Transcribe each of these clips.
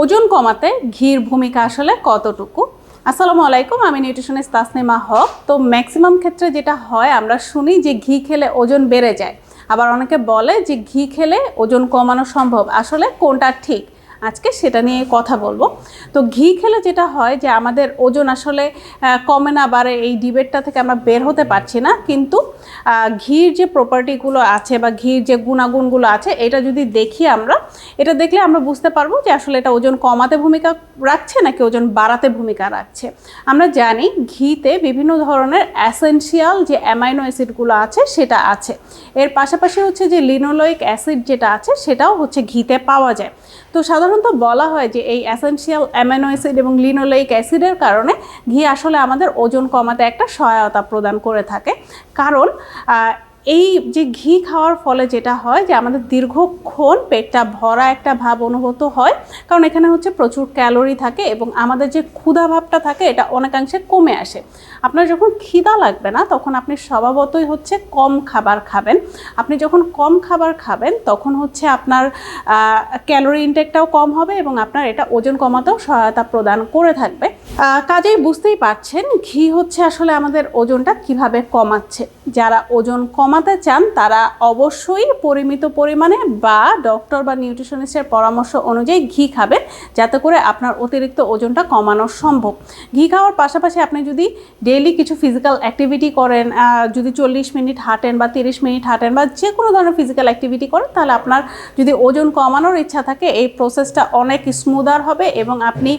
ওজন কমাতে ঘির ভূমিকা আসলে কতটুকু? আসসালামু আলাইকুম, আমি নিউট্রিশনিস্ট তাসনিমা হক। তো ম্যাক্সিমাম ক্ষেত্রে যেটা হয়, আমরা শুনি যে ঘি খেলে ওজন বেড়ে যায়। আবার অনেকে বলে যে ঘি খেলে ওজন কমানো সম্ভব। আসলে কোনটা ঠিক? আজকে সেটা নিয়ে কথা বলব। তো ঘি খেলে যেটা হয় যে আমাদের ওজন আসলে কমে না বাড়ে, এই ডিবেটটা থেকে আমরা বের হতে পারছি না। কিন্তু ঘির যে প্রপার্টিগুলো আছে বা ঘির যে গুণাগুণগুলো আছে, এটা যদি দেখি আমরা, এটা দেখলে আমরা বুঝতে পারব যে আসলে এটা ওজন কমাতে ভূমিকা রাখছে নাকি ওজন বাড়াতে ভূমিকা রাখছে। আমরা জানি ঘিতে বিভিন্ন ধরনের অ্যাসেনশিয়াল যে অ্যামাইনো অ্যাসিডগুলো আছে, সেটা আছে। এর পাশাপাশি হচ্ছে যে লিনোলোইক অ্যাসিড যেটা আছে, সেটাও হচ্ছে ঘিতে পাওয়া যায়। তো সাধারণত বলা হয় যে এই অ্যাসেন্সিয়াল অ্যামাইনো অ্যাসিড এবং লিনোলেইক অ্যাসিডের কারণে ঘি আসলে আমাদের ওজন কমাতে একটা সহায়তা প্রদান করে থাকে। কারণ এই যে ঘি খাওয়ার ফলে যেটা হয় যে আমাদের দীর্ঘক্ষণ পেটটা ভরা একটা ভাব অনুভূত হয়, কারণ এখানে হচ্ছে প্রচুর ক্যালোরি থাকে এবং আমাদের যে ক্ষুধা ভাবটা থাকে এটা অনেকাংশে কমে আসে। আপনার যখন খিদা লাগবে না, তখন আপনি স্বভাবতই হচ্ছে কম খাবার খাবেন। আপনি যখন কম খাবার খাবেন, তখন হচ্ছে আপনার ক্যালোরি ইনটেকটাও কম হবে এবং আপনার এটা ওজন কমাতেও সহায়তা প্রদান করে থাকবে। কাজেই বুঝতেই পারছেন, ঘি হচ্ছে আসলে আমাদের ওজনটা কীভাবে কমাচ্ছে। যারা ওজন কমাতে চান, তারা অবশ্যই পরিমিত পরিমাণে বা ডক্টর বা নিউট্রিশনিস্টের পরামর্শ অনুযায়ী ঘি খাবেন, যাতে করে আপনার অতিরিক্ত ওজনটা কমানো সম্ভব। ঘি খাওয়ার পাশাপাশি আপনি যদি ডেইলি কিছু ফিজিক্যাল অ্যাক্টিভিটি করেন যদি চল্লিশ মিনিট হাঁটেন বা তিরিশ মিনিট হাঁটেন বা যে কোনো ধরনের ফিজিক্যাল অ্যাক্টিভিটি করেন, তাহলে আপনার যদি ওজন কমানোর ইচ্ছা থাকে, এই প্রসেসটা অনেক স্মুদার হবে এবং আপনি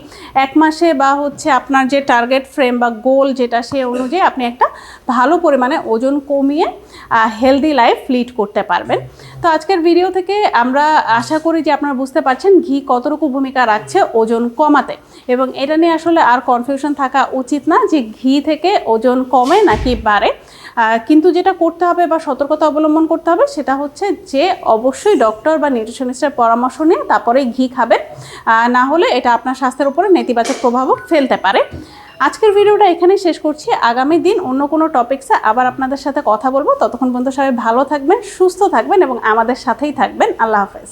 এক মাসে বা হচ্ছে আপনার যে টার্গেট ফ্রেম বা গোল যেটা সে অনুযায়ী আপনি একটা ভালো পরিমাণে ওজন কমিয়ে হেলদি লাইফ লিড করতে পারবেন। তো আজকের ভিডিও থেকে আমরা আশা করি যে আপনারা বুঝতে পারছেন ঘি কতটুকু ভূমিকা রাখছে ওজন কমাতে। এবং এটা নিয়ে আসলে আর কনফিউশন থাকা উচিত না যে ঘি থেকে ওজন কমে নাকি বাড়ে। কিন্তু যেটা করতে হবে বা সতর্কতা অবলম্বন করতে হবে সেটা হচ্ছে যে অবশ্যই ডক্টর বা নিউট্রিশনিস্টের পরামর্শ নিয়ে তারপরেই ঘি খাবেন না হলে এটা আপনার স্বাস্থ্যের উপরে নেতিবাচক প্রভাবও ফেলতে পারে। আজকের ভিডিওটা এখানেই শেষ করছি। আগামী দিন অন্য কোনো টপিকসে আবার আপনাদের সাথে কথা বলব। ততক্ষণ পর্যন্ত সবাই ভালো থাকবেন, সুস্থ থাকবেন এবং আমাদের সাথেই থাকবেন। আল্লাহ হাফেজ।